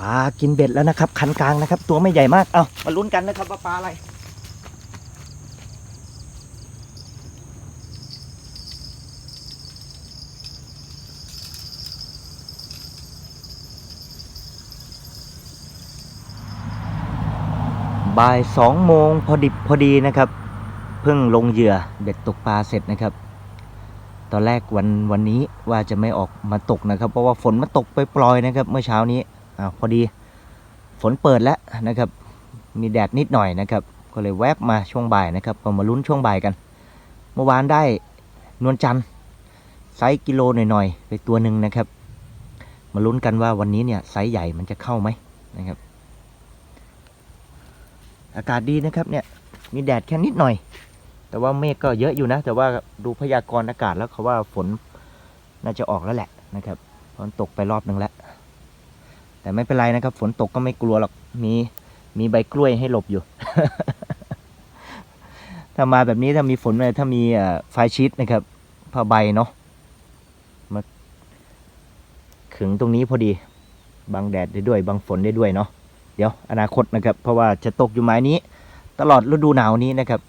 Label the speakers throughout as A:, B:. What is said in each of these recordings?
A: ปลากินเบ็ดแล้วนะครับ คันกลางนะครับ ตัวไม่ใหญ่มาก เอามาลุ้นกันนะครับว่าปลาอะไร บ่ายสองโมงพอดิบพอดีนะครับ เพิ่งลงเหยื่อเบ็ดตกปลาเสร็จนะครับ ตอนแรกวันวันนี้ว่าจะไม่ออกมาตกนะครับ เพราะว่าฝนมาตกไปปล่อยนะครับ เมื่อเช้านี้ อ้าวพอดีฝนเปิดแล้วนะครับ มีแดดนิดหน่อยนะครับ ก็เลยแวบมาช่วงบ่ายนะครับ ก็มาลุ้นช่วงบ่ายกัน เมื่อวานได้นวลจันทร์ไซส์กิโลหน่อยๆไปตัวหนึ่งนะครับ มาลุ้นกันว่าวันนี้เนี่ยไซส์ใหญ่มันจะเข้าไหมนะครับ อากาศดีนะครับเนี่ยมีแดดแค่นิดหน่อย แต่ว่าเมฆก็เยอะอยู่นะ แต่ว่าดูพยากรณ์อากาศแล้วเขาว่าฝนน่าจะออกแล้วแหละนะครับฝนตกไปรอบหนึ่งแล้ว แต่ไม่เป็นไรนะครับ ฝนตกก็ไม่กลัวหรอก มีมีใบกล้วยให้หลบอยู่ ถ้ามาแบบนี้ถ้ามีฝนเลยถ้ามีไฟชีตนะครับผ้าใบเนาะมาขึงตรงนี้พอดี บังแดดได้ด้วย บังฝนได้ด้วยเนาะ เดี๋ยวอนาคตนะครับ เพราะว่าจะตกอยู่หมายนี้ ตลอดฤดูหนาวนี้นะครับ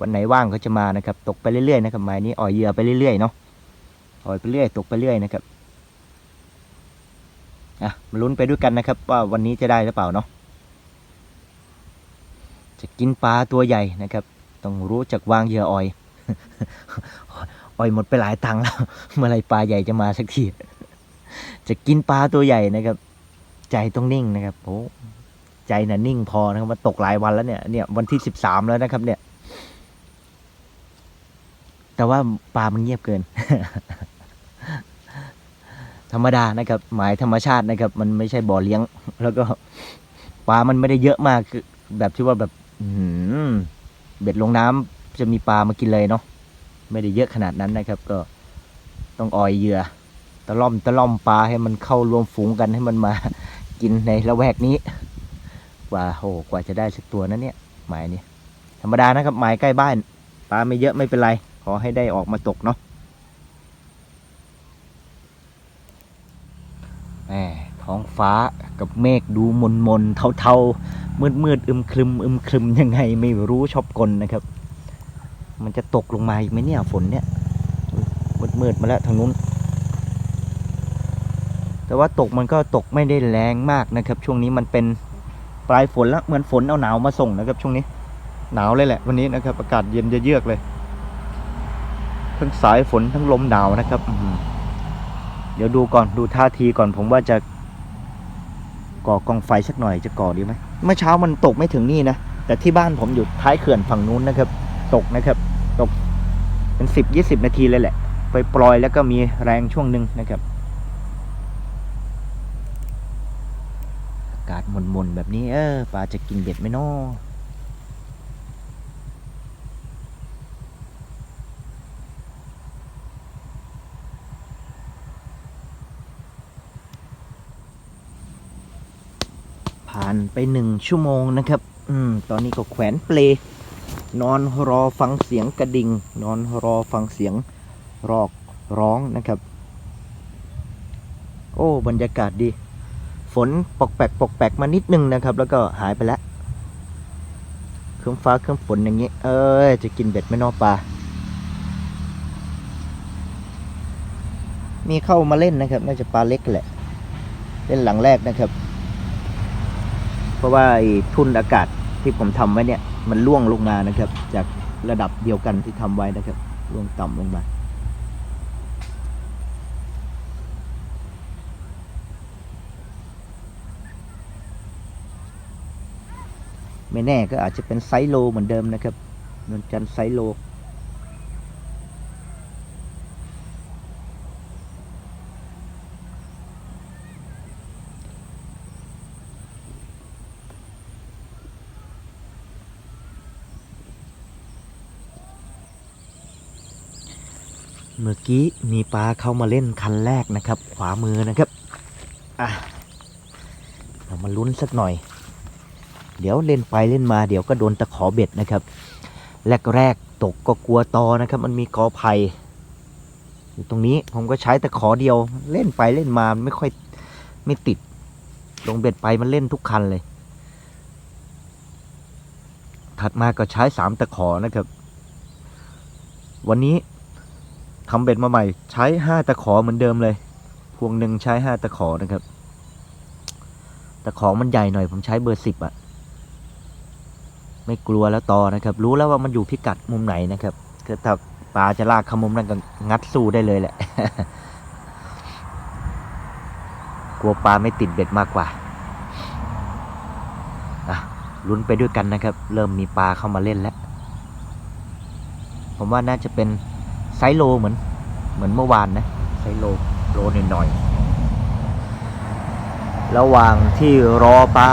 A: วันไหนว่างก็จะมานะครับ ตกไปเรื่อยๆนะครับหมายนี้อ่อยเหยื่อไปเรื่อยๆเนาะอ่อยไปเรื่อย ตกไปเรื่อยนะครับ อะมาลุ้นไปด้วยกันนะครับ ว่าวันนี้จะได้หรือเปล่าเนาะจะกินปลาตัวใหญ่นะครับ ต้องรู้จักวางเหยื่ออ่อยอ่อยหมดไปหลายตังค์แล้ว เมื่อไรปลาใหญ่จะมาสักทีจะกินปลาตัวใหญ่นะครับ ใจต้องนิ่งนะครับโอ้ใจน่ะนิ่งพอนะครับมาตกหลายวันแล้วเนี่ยเนี่ยวันที่สิบสามแล้วนะครับ เนี่ย แต่ว่าปลามันเงียบเกิน ธรรมดานะครับหมายธรรมชาตินะครับ มันไม่ใช่บ่อเลี้ยง แล้วก็ปลามันไม่ได้เยอะมากคือแบบที่ว่าแบบเบ็ดลงน้ำจะมีปลามากินเลยเนาะไม่ได้เยอะขนาดนั้นนะครับ ก็ต้องอ่อยเหยื่อตะล่อมตะล่อมปลาให้มันเข้ารวมฝูงกันให้มันมากินในละแวกนี้ กว่าโอ้กว่าจะได้สักตัวนั้นเนี่ยหมายนี้ธรรมดานะครับหมายใกล้บ้านปลาไม่เยอะไม่เป็นไร ขอให้ได้ออกมาตกเนาะ แหมท้องฟ้ากับเมฆดูมนมนเทาเทามืดมืดอึมครึมอึมครึมยังไงไม่รู้ชอบกลนะครับ มันจะตกลงมาอีกไหมเนี่ยฝนเนี่ยมืดมืดมาแล้วทางนู้น แต่ว่าตกมันก็ตกไม่ได้แรงมากนะครับ ช่วงนี้มันเป็นปลายฝนแล้วเหมือนฝนเอาหนาวมาส่งนะครับ ช่วงนี้ หนาวเลยแหละ วันนี้นะครับ อากาศเย็นเยือกเลย ทั้งสายฝนทั้งลมหนาวนะครับอื เดี๋ยวดูก่อนดูท่าทีก่อนผมว่าจะก่อกองไฟสักหน่อยจะก่อดีไหมเมื่อเช้ามันตกไม่ถึงนี่นะแต่ที่บ้านผมอยู่ท้ายเขื่อนฝั่งนู้นนะครับ ตกนะครับ ตกเป็นสิบยี่สิบนาทีเลยแหละ ไปปล่อยแล้วก็มีแรงช่วงหนึ่งนะครับอากาศหม่นๆแบบนี้เออปลาจะกินเบ็ดไหมน้อานไปหนึ่งชั่วโมงนะครับ อืม ตอนนี้ก็แขวนเปลนอนรอฟังเสียงกระดิ่ง นอนรอฟังเสียงรอกร้องนะครับ โอ้ บรรยากาศดี ฝนปกแปกปกแปกมานิดนึงนะครับ แล้วก็หายไปแล้วเครื่องฟ้าเครื่องฝนอย่างนี้ เอ้ยจะกินเบ็ดไม่นอปลา มีเข้ามาเล่นนะครับ น่าจะปลาเล็กแหละ เล่นหลังแรกนะครับ เพราะว่าไอ้ทุ่นอากาศที่ผมทำไว้เนี่ยมันล่วงลงมานะครับ จากระดับเดียวกันที่ทำไว้นะครับล่วงต่ำลงมาไม่แน่ก็อาจจะเป็นไซโลเหมือนเดิมนะครับนวลจันทร์ไซโล เมื่อกี้มีปลาเข้ามาเล่นคันแรกนะครับ ขวามือนะครับอะเรามาลุ้นสักหน่อย เดี๋ยวเล่นไปเล่นมาเดี๋ยวก็โดนตะขอเบ็ดนะครับ แรกๆตกก็กลัวตอนะครับ มันมีกอไผ่อยู่ตรงนี้ผมก็ใช้ตะขอเดียว เล่นไปเล่นมาไม่ค่อยไม่ติดลงเบ็ดไปมันเล่นทุกคันเลย ถัดมาก็ใช้สามตะขอนะครับ วันนี้ ทำเบ็ดมาใหม่ ใช้ห้าตะขอเหมือนเดิมเลย พวงหนึ่งใช้ห้าตะขอนะครับ ตะขอมันใหญ่หน่อย ผมใช้เบอร์สิบอะไม่กลัวแล้วต่อนะครับ รู้แล้วว่ามันอยู่พิกัดมุมไหนนะครับคือถ้าปลาจะลากขมุมนั้นก็งัดสู้ได้เลยแหละ กลัวปลาไม่ติดเบ็ดมากกว่าอะลุ้นไปด้วยกันนะครับ เริ่มมีปลาเข้ามาเล่นแล้ว ผมว่าน่าจะเป็น ไซส์โลเหมือน เหมือนเมื่อวานนะ ไซส์โลโลหน่อยๆระหว่างที่รอปลา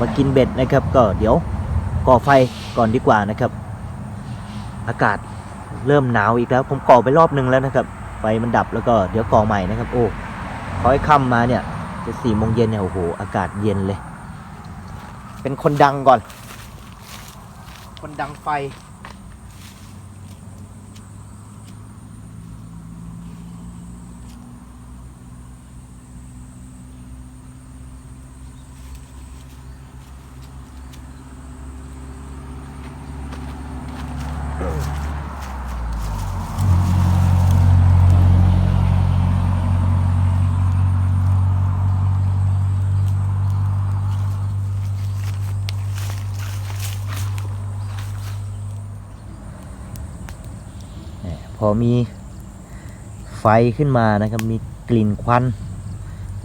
A: มากินเบ็ดนะครับ ก็เดี๋ยวก่อไฟก่อนดีกว่านะครับ อากาศเริ่มหนาวอีกแล้ว ผมก่อไปรอบนึงแล้วนะครับ ไฟมันดับแล้วก็เดี๋ยวก่อใหม่นะครับ โอ้คอยค่ำมาเนี่ย จะสี่โมงเย็นเนี่ยโอ้โหอากาศเย็นเลย เป็นคนดังก่อน คนดังไฟ พ อมีไฟขึ้นมานะครับ มีกลิ่นควัน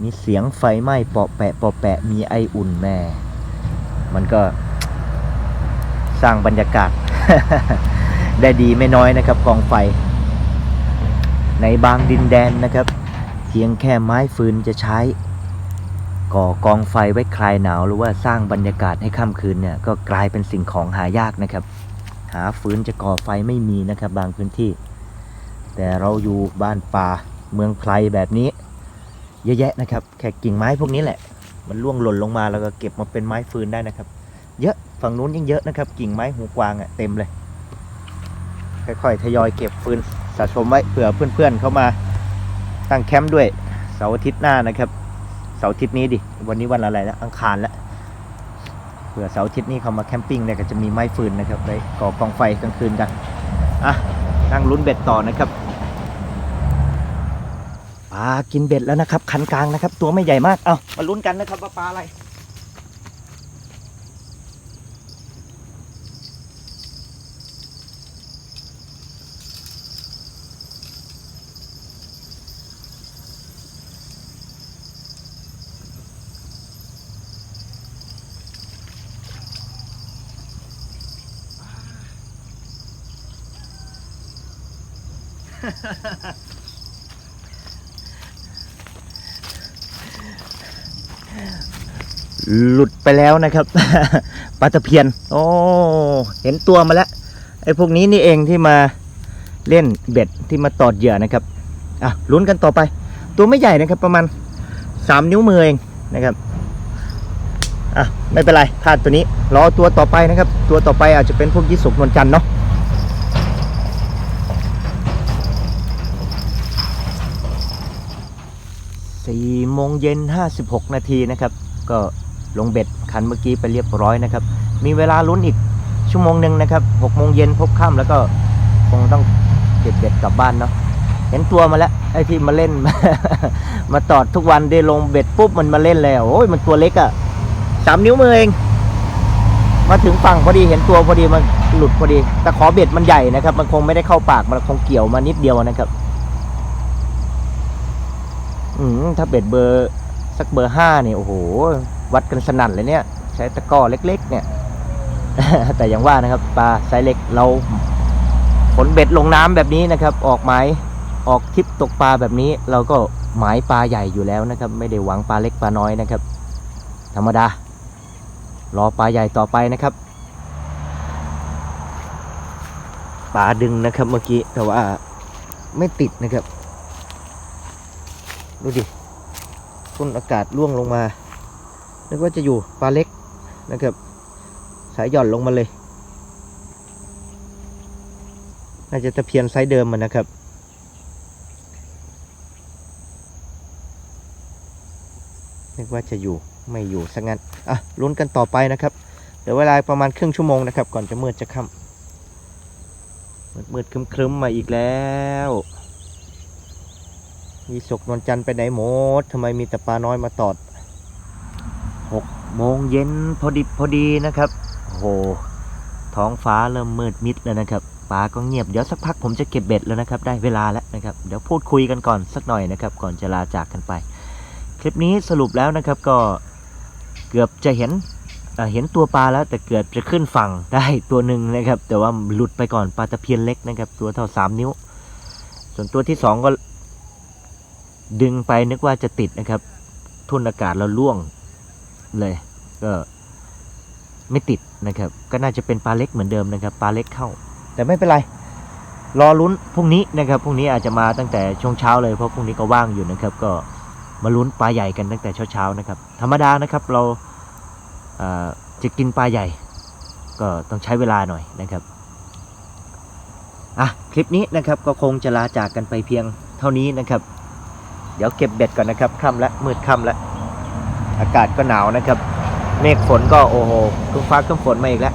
A: มีเสียงไฟไหม้เปาะแปะเปาะแปะ มีไออุ่นแม่ มันก็สร้างบรรยากาศ ได้ดีไม่น้อยนะครับกองไฟ ในบางดินแดนนะครับ เพียงแค่ไม้ฟืนจะใช้ ก่อกองไฟไว้คลายหนาวหรือว่าสร้างบรรยากาศให้ค่ำคืนเนี่ยก็กลายเป็นสิ่งของหายากนะครับ หาฟืนจะก่อไฟไม่มีนะครับ บางพื้นที่ แต่เราอยู่บ้านป่าเมืองไพรแบบนี้ เยอะแยะนะครับ แค่กิ่งไม้พวกนี้แหละ มันร่วงหล่นลงมาแล้วก็เก็บมาเป็นไม้ฟืนได้นะครับ เยอะฝั่งนู้นยิ่งเยอะนะครับ กิ่งไม้หูกวางอะ่ะเต็มเลย ค่อยๆทยอยเก็บฟืนสะสมไว้เผื่อเพื่อนๆเข้ามาตั้งแคมป์ด้วยเสาร์อาทิตย์หน้านะครับเสาร์อาทิตย์นี้ดิวันนี้วันอะไรแล้วอังคารแล้วเผื่อเสาร์อาทิตย์นี้เขามาแคมปิ้งเนี่ยก็จะมีไม้ฟืนนะครับไปก่อกองไฟกลางคืนกันอะนั่งลุ้นเบ็ดต่อนะครับ ปลากินเบ็ดแล้วนะครับ คันกลางนะครับ ตัวไม่ใหญ่มาก เอามาลุ้นกันนะครับว่าปลาอะไร หลุดไปแล้วนะครับปลาตะเพียน โอ้เห็นตัวมาแล้วไอ้พวกนี้นี่เองที่มาเล่นเบ็ดที่มาตอดเหยื่อนะครับอะลุ้นกันต่อไป ตัวไม่ใหญ่นะครับ ประมาณสามนิ้วมือเองนะครับอะไม่เป็นไรพลาดตัวนี้รอตัวต่อไปนะครับ ตัวต่อไปอาจจะเป็นพวกยี่สกนวลจันเนาะ สี่โมงเย็นห้าสิบหกนาทีนะครับ ก็ลงเบ็ดคันเมื่อกี้ไปเรียบร้อยนะครับ มีเวลาลุ้นอีกชั่วโมงหนึ่งนะครับหกโมงเย็นพบค่ำแล้วก็คงต้องเก็บเบ็ดกลับบ้านเนาะเห็นตัวมาแล้วไอ้ที่มาเล่น มาตอดทุกวันได้ลงเบ็ดปุ๊บมันมาเล่นแล้วโอ้ยมันตัวเล็กอะ่ะสามนิ้วมือเอง มาถึงฝั่งพอดีเห็นตัวพอดีมันหลุดพอดีแต่ขอเบ็ดมันใหญ่นะครับ มันคงไม่ได้เข้าปากมันคงเกี่ยวมานิดเดียวนะครับ อืมถ้าเบ็ดเบอร์สักเบอร์ห้าเนี่ยโอ้โห วัดกันสนั่นเลยเนี่ย ใช้ตะก้อเล็ก ๆ เนี่ย แต่อย่างว่านะครับปลาไซส์เล็กเราผลเบ็ดลงน้ำแบบนี้นะครับ ออกหมายออกทริปตกปลาแบบนี้ เราก็หมายปลาใหญ่อยู่แล้วนะครับ ไม่ได้หวังปลาเล็กปลาน้อยนะครับ ธรรมดา รอปลาใหญ่ต่อไปนะครับปลาดึงนะครับเมื่อกี้แต่ว่าไม่ติดนะครับ ดูดิพ่นอากาศร่วงลงมานึกว่าจะอยู่ปลาเล็กนะครับสายหย่อนลงมาเลยน่าจะตะเพียนไซส์เดิมมันนะครับนึกว่าจะอยู่ไม่อยู่ซะงั้นอะลุ้นกันต่อไปนะครับเดี๋ยวเวลาประมาณครึ่งชั่วโมงนะครับ ก่อนจะมืดจะค่ำมืดมืดครึมครึมๆมาอีกแล้ว มีศกนวลจันทร์ไปไหนหมดทำไมมีแต่ปลาน้อยมาตอดหกโมงเย็นพอดิบพอดีนะครับโอ้โหท้องฟ้าเริ่มมืดมิดแล้วนะครับปลาก็เงียบเดี๋ยวสักพักผมจะเก็บเบ็ดแล้วนะครับ ได้เวลาแล้วนะครับเดี๋ยวพูดคุยกันก่อนสักหน่อยนะครับ ก่อนจะลาจากกันไป คลิปนี้สรุปแล้วนะครับก็เกือบจะเห็นเเห็นตัวปลาแล้วแต่เกือบจะขึ้นฝั่งได้ตัวหนึ่งนะครับ แต่ว่าหลุดไปก่อนปลาตะเพียนเล็กนะครับ ตัวเท่าสามนิ้ว ส่วนตัวที่สองก็ ดึงไปนึกว่าจะติดนะครับ ทุนอากาศเราล่วงเลยก็ไม่ติดนะครับ ก็น่าจะเป็นปลาเล็กเหมือนเดิมนะครับปลาเล็กเข้า แต่ไม่เป็นไร รอลุ้นพรุ่งนี้นะครับพรุ่งนี้อาจจะมาตั้งแต่ช่วงเช้าเลยเพราะพรุ่งนี้ก็ว่างอยู่นะครับ ก็มาลุ้นปลาใหญ่กันตั้งแต่เช้าๆนะครับ ธรรมดานะครับเราอ่าจะกินปลาใหญ่ ก็ต้องใช้เวลาหน่อยนะครับอะคลิปนี้นะครับก็คงจะลาจากกันไปเพียงเท่านี้นะครับ เดี๋ยวเก็บเบ็ดก่อนนะครับค่ำแล้วมืดค่ำแล้วอากาศก็หนาวนะครับ เมฆฝนก็โอ้โหครึ้มฟ้าครึ้มฝนมาอีกแล้ว